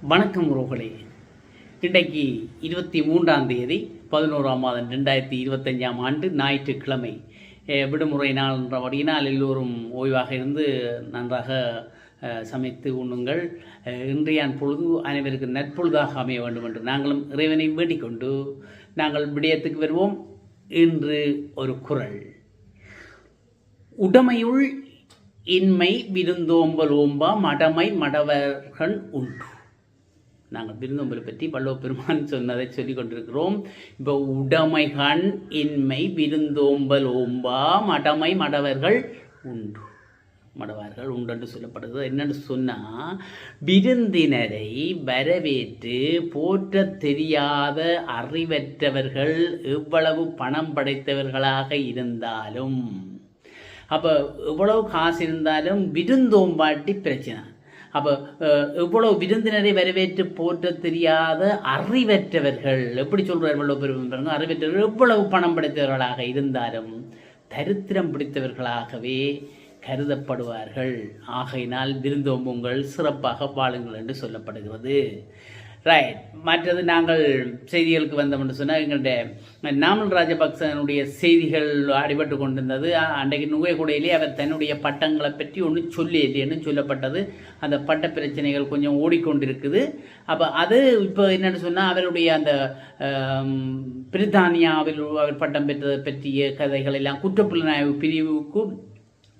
வணக்கம் உறவுகளே. இன்றைக்கு இருபத்தி மூன்றாம் தேதி பதினோராம் மாதம் ரெண்டாயிரத்தி இருபத்தஞ்சாம் ஆண்டு ஞாயிற்றுக்கிழமை. விடுமுறை நாள் என்றபடியினால் எல்லோரும் ஓய்வாக இருந்து நன்றாக சமைத்து உண்ணுங்கள். இன்றையான் இன்றைய பொழுது அனைவருக்கு நற்பொழுதாக அமைய வேண்டும் என்று நாங்களும் இறைவனை வேண்டிக்கொண்டு நாங்கள் விடயத்துக்கு வருவோம். இன்று ஒரு குரல். உடமையுள் இன்மை விருந்தோம்பல் ஓம்பா மடமை மடவர்கள் உண்டு. நாங்கள் விருந்தோம்பலை பற்றி பல்லவ பெருமான் சொன்னதை சொல்லி கொண்டிருக்கிறோம். இப்போ உடைமைகண் இன்மை விருந்தோம்பல் ஓம்பா மடமை மடவர்கள் உண்டு. மடவர்கள் உண்டு சொல்லப்படுது. சொல்லப்படுகிறது சொன்னால் விருந்தினரை வரவேற்று போற்ற தெரியாத அறிவற்றவர்கள் எவ்வளவு பணம் படைத்தவர்களாக இருந்தாலும் அப்போ எவ்வளவு காசு இருந்தாலும் விருந்தோம்பாட்டி பிரச்சனை. அப்போ எவ்வளோ விருந்தினரை வரவேற்று போற்ற தெரியாத அறிவற்றவர்கள் எப்படி சொல்கிறார் எவ்வளவு பெருமை அறிவற்றவர்கள் எவ்வளவு பணம் படைத்தவர்களாக இருந்தாலும் தரித்திரம் பிடித்தவர்களாகவே கருதப்படுவார்கள் ஆகையினால் விருந்தோம்புங்கள் சிறப்பாக வாழுங்கள் என்று சொல்லப்படுகிறது ரைட் மற்றது நாங்கள் செய்திகளுக்கு வந்தோம் என்று சொன்னால் எங்களுடைய நாமல் ராஜபக்சனுடைய செய்திகள் அடிபட்டு கொண்டிருந்தது. அன்றைக்கு நுகைக்குடையிலே அவர் தன்னுடைய பட்டங்களை பற்றி ஒன்றும் சொல்லியலைன்னு சொல்லப்பட்டது. அந்த பட்ட பிரச்சனைகள் கொஞ்சம் ஓடிக்கொண்டிருக்குது. அப்போ அது இப்போ என்னென்னு சொன்னால் அவருடைய அந்த பிரித்தானியாவில் அவர் பட்டம் பெற்றதை பற்றிய கதைகள் எல்லாம் குற்றப்புலனாய்வு பிரிவுக்கு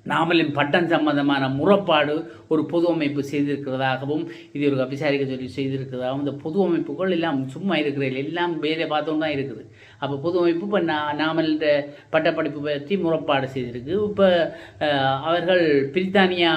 நாமலின் பட்டம் சம்பந்தமான முறைப்பாடு ஒரு பொது அமைப்பு செய்திருக்கிறதாகவும் இது ஒரு விசாரிக்க சொல்லி செய்திருக்கிறதாகவும் இந்த பொது அமைப்புகள் எல்லாம் சும்மா இருக்கிறது எல்லாம் வேலை பார்த்தோம் தான் இருக்குது. அப்போ பொது அமைப்பு இப்போ நா நாமலின்ற பட்டப்படிப்பு பற்றி முறைப்பாடு செய்திருக்கு. இப்போ அவர்கள் பிரித்தானியா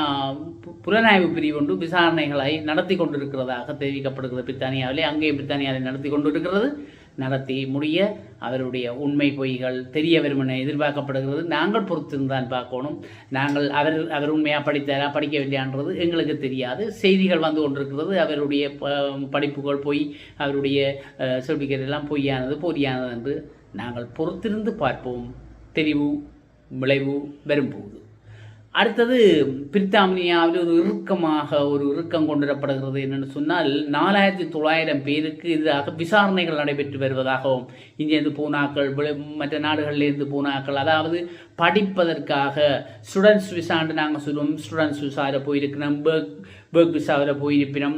பு- புலனாய்வு பிரிவு ஒன்று விசாரணைகளை நடத்தி கொண்டிருக்கிறதாக தெரிவிக்கப்படுகிறது பிரித்தானியாவிலே. அங்கே பிரித்தானியாவில் நடத்தி கொண்டிருக்கிறது. நடத்தி முடிய அவருடைய உண்மை பொய்கள் தெரிய வரும் எதிர்பார்க்கப்படுகிறது. நாங்கள் பொறுத்திருந்தான் பார்க்கணும். நாங்கள் அவர் அவர் உண்மையாக படித்தாரா படிக்கவில்லையான்றது எங்களுக்கு தெரியாது. செய்திகள் வந்து கொண்டிருக்கிறது. அவருடைய ப- படிப்புகள் பொய் அவருடைய சர்டிஃபிகேட் எல்லாம் பொய்யானது போதியானது என்று நாங்கள் பொறுத்திருந்து பார்ப்போம். தெரிவு விளைவு வரும்போது. அடுத்தது பிரித்தானியாவில் ஒரு இறுக்கமாக ஒரு இறுக்கம் கொண்டுவரப்படுகிறது என்னென்னு சொன்னால் நாலாயிரத்தி தொள்ளாயிரம் பேருக்கு எதிராக விசாரணைகள் நடைபெற்று வருவதாகவும் இங்கேருந்து பூனாக்கள் மற்ற நாடுகளிலிருந்து பூனாக்கள் அதாவது படிப்பதற்காக ஸ்டூடெண்ட்ஸ் விசான்னு நாங்கள் சொல்லுவோம். ஸ்டூடெண்ட்ஸ் விசாவில் போயிருக்கிறோம். பேர்க் பேர்க் விசாவில் போயிருப்பினோம்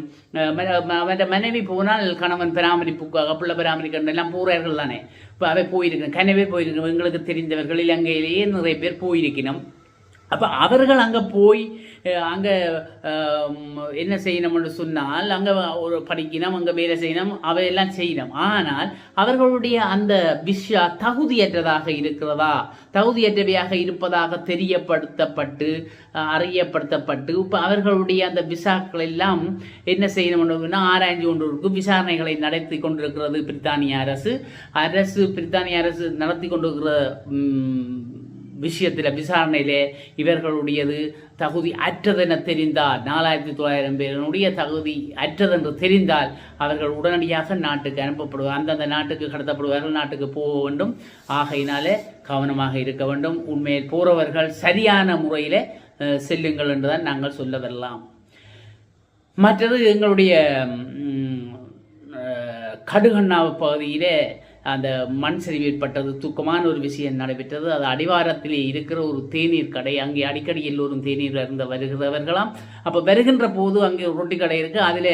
மற்ற மனைவி போனால் கணவன் பராமரிப்புக்காக பிள்ளை பராமரிக்கின்ற எல்லாம் போகிறார்கள் தானே. இப்போ அவை போயிருக்கணும் கனவே போயிருக்கணும் எங்களுக்கு தெரிந்தவர்கள் இலங்கையிலேயே நிறைய பேர் போயிருக்கணும் அப்போ அவர்கள் அங்கே போய் அங்கே என்ன செய்யணும்னு சொன்னால் அங்கே ஒரு படிக்கணும் அங்கே வேலை செய்யணும் அவையெல்லாம் செய்யணும். ஆனால் அவர்களுடைய அந்த விஷா தகுதியற்றதாக இருக்கிறதா? தகுதியற்றவையாக இருப்பதாக தெரியப்படுத்தப்பட்டு அறியப்படுத்தப்பட்டு இப்போ அவர்களுடைய அந்த விசாக்கள் எல்லாம் என்ன செய்யணும்னு ஆராய்ந்து கொண்டு இருக்கும் விசாரணைகளை நடத்தி கொண்டிருக்கிறது பிரித்தானிய அரசு. அரசு பிரித்தானிய அரசு நடத்தி கொண்டிருக்கிற விஷயத்தில் விசாரணையிலே இவர்களுடையது தகுதி அற்றதென தெரிந்தால் நாலாயிரத்தி தொள்ளாயிரம் பேருடைய தகுதி அற்றதென்று தெரிந்தால் அவர்கள் உடனடியாக நாட்டுக்கு அனுப்பப்படுவார். அந்தந்த நாட்டுக்கு கடத்தப்படுவார்கள் நாட்டுக்கு போக வேண்டும். ஆகையினாலே கவனமாக இருக்க வேண்டும். உண்மையில் போறவர்கள் சரியான முறையில் செல்லுங்கள் என்றுதான் நாங்கள் சொல்ல வரலாம் மற்றது எங்களுடைய ம், கடுகண்ணாவு பகுதியிலே அந்த மண் சரிவு ஏற்பட்டது தூக்கமான ஒரு விஷயம் நடைபெற்றது. அது அடிவாரத்திலே இருக்கிற ஒரு தேநீர் கடை அங்கே அடிக்கடி எல்லோரும் தேநீர் இருந்த வருகிறவர்களாம். அப்போ வருகின்ற போது அங்கே ஒரு ரொட்டி கடை இருக்குது அதில்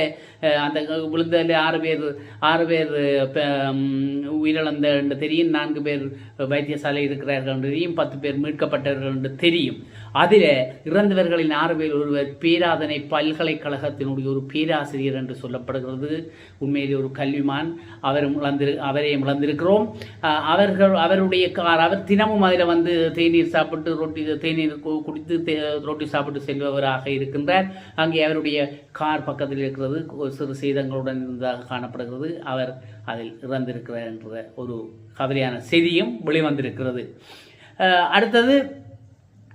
அந்த விழுந்ததில் ஆறு பேர் ஆறு பேர் உயிரிழந்த என்று தெரியும். நான்கு பேர் வைத்தியசாலை இருக்கிறார்கள் என்று தெரியும். பத்து பேர் மீட்கப்பட்டவர்கள் என்று தெரியும். அதில் இறந்தவர்களின் ஆறு பேர் ஒருவர் பேராதனை பல்கலைக்கழகத்தினுடைய ஒரு பேராசிரியர் என்று சொல்லப்படுகிறது. உண்மையிலே ஒரு கல்விமான். அவரும் இழந்திரு அவரையும் இழந்து வந்திருக்கிறோம். அவர்கள் அவருடைய கார் அவர் தினமும் அதில் வந்து தேநீர் சாப்பிட்டு ரொட்டி தேநீர் கு- குடித்து தே- ரொட்டி சாப்பிட்டு செல்பவராக இருக்கின்றார். அங்கே அவருடைய கார் பக்கத்தில் இருக்கிறது. ஒரு சிறு சேதங்களுடன் இருந்ததாக காணப்படுகிறது. அவர் அதில் இறந்திருக்கிறார் என்ற ஒரு கவலையான செய்தியும் வெளிவந்திருக்கிறது. அடுத்தது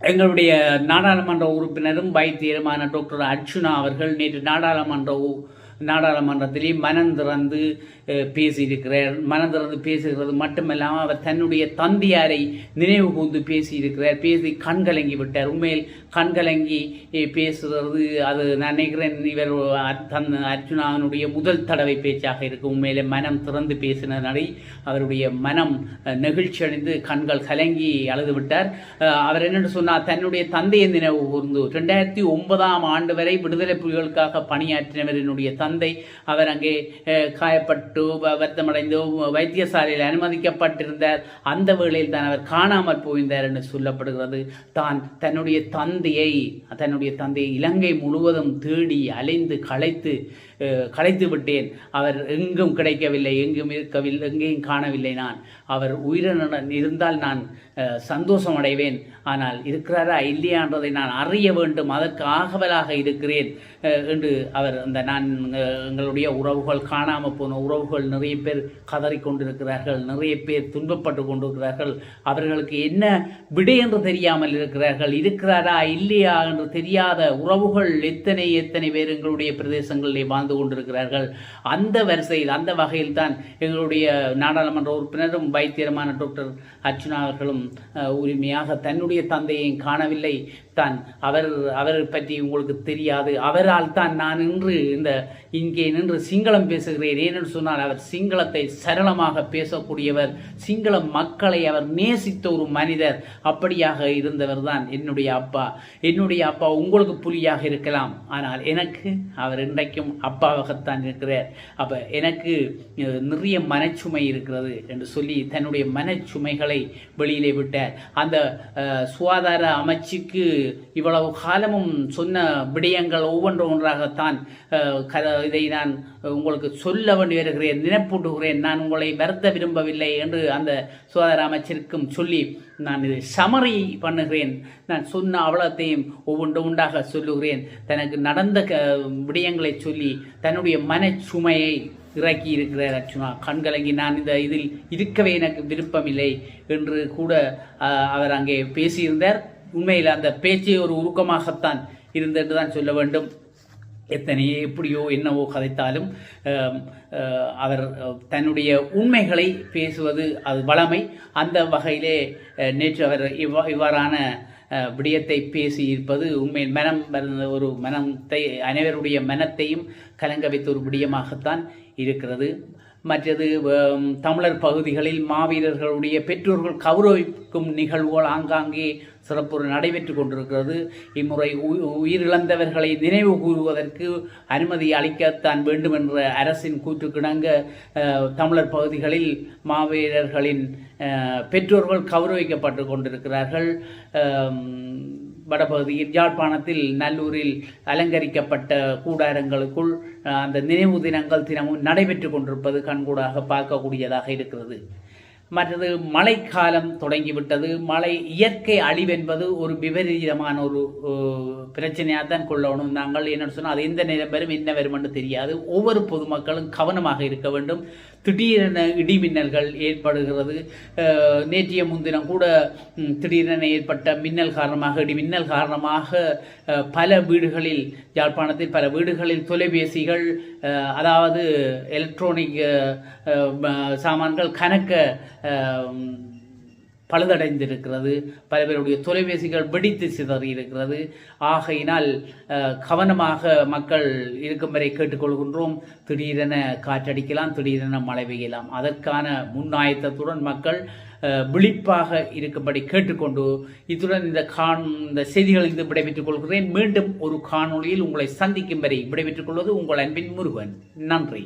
எங்களுடைய நாடாளுமன்ற உறுப்பினரும் வைத்தியருமான டாக்டர் அர்ச்சுனா அவர்கள் நேற்று நாடாளுமன்ற நாடாளுமன்றத்திலே மனம் திறந்து பேசியிருக்கிறார். மனம் திறந்து பேசுகிறது மட்டுமல்லாமல் அவர் தன்னுடைய தந்தையாரை நினைவு கூர்ந்து பேசியிருக்கிறார். பேசி கண்கலங்கி விட்டார். உண்மையில் கண்கலங்கி பேசுகிறது. அது நான் நினைக்கிறேன் இவர் அ- தன் அர்ஜுனாவினுடைய முதல் தடவை பேச்சாக இருக்கும் உண்மையிலே மனம் திறந்து பேசினதை அவருடைய மனம் நெகிழ்ச்சி அடைந்து கண்கள் கலங்கி அழுது விட்டார். அவர் என்னென்னு சொன்னார் தன்னுடைய தந்தையை நினைவு கூர்ந்து ரெண்டாயிரத்தி ஒன்பதாம் ஆண்டு வரை விடுதலை புலிகளுக்காக பணியாற்றினவர் என்னுடைய தந்தை. அவர் அங்கே காயப்பட்ட வ- வருத்தமடைந்து வைத்தியசாலையில் அனுமதிக்கப்பட்டிருந்தார். அந்த வேளையில் தான் அவர் காணாமல் போயிருந்தார் என்று சொல்லப்படுகிறது. தான் தன்னுடைய தந்தையை தன்னுடைய தந்தையை இலங்கை முழுவதும் தேடி அலைந்து களைத்து களைத்து விட்டேன். அவர் எங்கும் கிடைக்கவில்லை எங்கும் இருக்கவில்லை எங்கேயும் காணவில்லை நான். அவர் உயிரினுடன் இருந்தால் நான் சந்தோஷம் அடைவேன் ஆனால் இருக்கிறாரா இல்லையான்றதை நான் அறிய வேண்டும். அதற்கு ஆகவலாக இருக்கிறேன் என்று அவர் அந்த நான் எங்களுடைய உறவுகள் காணாமல் போன உறவுகள் நிறைய பேர் கதறிக்கொண்டிருக்கிறார்கள் நிறைய பேர் துன்பப்பட்டு கொண்டிருக்கிறார்கள். அவர்களுக்கு என்ன விடை என்று தெரியாமல் இருக்கிறார்கள். இருக்கிறாரா இல்லையா என்று தெரியாத உறவுகள் எத்தனை எத்தனை பேர் எங்களுடைய பிரதேசங்களிலே வாழ்ந்து கொண்டிருக்கிறார்கள். அந்த வரிசையில் அந்த வகையில் தான் எங்களுடைய நாடாளுமன்ற உறுப்பினரும் வைத்தியருமான டாக்டர் அர்ச்சுனா அவர்களும் உரிமையாக தன்னுடைய தந்தையையும் காணவில்லை. தான். அவர் அவர் பற்றி உங்களுக்கு தெரியாது. அவரால் தான் நான் இன்று இந்த இங்கே நின்று சிங்களம் பேசுகிறேன். ஏனென்று சொன்னால் அவர் சிங்களத்தை சரளமாக பேசக்கூடியவர் சிங்கள மக்களை அவர் நேசித்த ஒரு மனிதர். அப்படியாக இருந்தவர் தான் என்னுடைய அப்பா. என்னுடைய அப்பா உங்களுக்கு புலியாக இருக்கலாம். ஆனால் எனக்கு அவர் இன்றைக்கும் அப்பாவாகத்தான் இருக்கிறார். அப்போ எனக்கு நிறைய மனச்சுமை இருக்கிறது என்று சொல்லி தன்னுடைய மனச்சுமைகளை வெளியிலே விட்டார். அந்த சுகாதார அமைச்சுக்கு இவ்வளவு காலமும் சொன்ன விடயங்கள் ஒவ்வொன்று ஒன்றாகத்தான் இதை நான் உங்களுக்கு சொல்ல வேண்டி வருகிறேன் நினைப்பூட்டுகிறேன். நான் உங்களை வருத்த விரும்பவில்லை என்று அந்த சுகாதார அமைச்சருக்கும் சொல்லி நான் இதை சமரி பண்ணுகிறேன். நான் சொன்ன அவலத்தையும் ஒவ்வொன்று உண்டாக சொல்லுகிறேன். தனக்கு நடந்த க விடயங்களை சொல்லி தன்னுடைய மனச்சுமையை இறக்கி இருக்கிறார் அர்ச்சுனா கண்கலங்கி நான் இந்த இதில் இருக்கவே எனக்கு விருப்பமில்லை என்று கூட அவர் அங்கே பேசியிருந்தார். உண்மையில் அந்த பேச்சே ஒரு உருக்கமாகத்தான் இருந்தென்று தான் சொல்ல வேண்டும். எத்தனையோ எப்படியோ என்னவோ கதைத்தாலும் அவர் தன்னுடைய உண்மைகளை பேசுவது அது வளமை. அந்த வகையிலே நேற்று அவர் இவ்வா இவ்வாறான விடயத்தை பேசி இருப்பது உண்மையில் மனம் ஒரு மனத்தை அனைவருடைய மனத்தையும் கலங்க வைத்த ஒரு விடயமாகத்தான் இருக்கிறது. மற்றது தமிழர் பகுதிகளில் மாவீரர்களுடைய பெற்றோர்கள் கௌரவிக்கும் நிகழ்வுகள் ஆங்காங்கே சிறப்புற நடைபெற்று கொண்டிருக்கிறது. இம்முறை உயிரிழந்தவர்களை நினைவு கூறுவதற்கு அனுமதி அளிக்கத்தான் வேண்டும் என்ற அரசின் கூற்றுக்கிணங்க தமிழர் பகுதிகளில் மாவீரர்களின் பெற்றோர்கள் கௌரவிக்கப்பட்டு கொண்டிருக்கிறார்கள். வடபகுதியில் யாழ்ப்பாணத்தில் நல்லூரில் அலங்கரிக்கப்பட்ட கூடாரங்களுக்குள் அந்த நினைவு தினங்கள் தினமும் நடைபெற்று கொண்டிருப்பது கண்கூடாக பார்க்கக்கூடியதாக இருக்கிறது. மற்றது மழைக்காலம் தொடங்கிவிட்டது. மழை இயற்கை அழிவென்பது ஒரு விபரீதமான ஒரு பிரச்சனையாக தான் கொள்ளணும். நாங்கள் என்னென்னு சொன்னால் அது எந்த நேரம் வரும் என்ன வரும் என்று தெரியாது. ஒவ்வொரு பொதுமக்களும் கவனமாக இருக்க வேண்டும். திடீரென இடிமின்னல்கள் ஏற்படுகிறது. நேற்றைய முன்தினம் கூட திடீரென ஏற்பட்ட மின்னல் காரணமாக இடிமின்னல் காரணமாக பல வீடுகளில் யாழ்ப்பாணத்தில் பல வீடுகளில் தொலைபேசிகள் அதாவது எலக்ட்ரானிக் சாமான்கள் கணக்க பழுதடைந்திருக்கிறது. பல பேருடைய தொலைபேசிகள் வெடித்து சிதறி இருக்கிறது ஆகையினால் கவனமாக மக்கள் இருக்கும் வரை கேட்டுக்கொள்கின்றோம். திடீரென காற்றடிக்கலாம் திடீரென மழை பெய்யலாம். அதற்கான முன்னாயத்தத்துடன் மக்கள் விழிப்பாக இருக்கும்படி கேட்டுக்கொண்டு இத்துடன் இந்த காண் இந்த செய்திகள் இருந்து விடைபெற்றுக் கொள்கிறேன். மீண்டும் ஒரு காணொளியில் உங்களை சந்திக்கும் வரை விடைபெற்றுக் கொள்வது உங்கள் அன்பின் முருகன். நன்றி.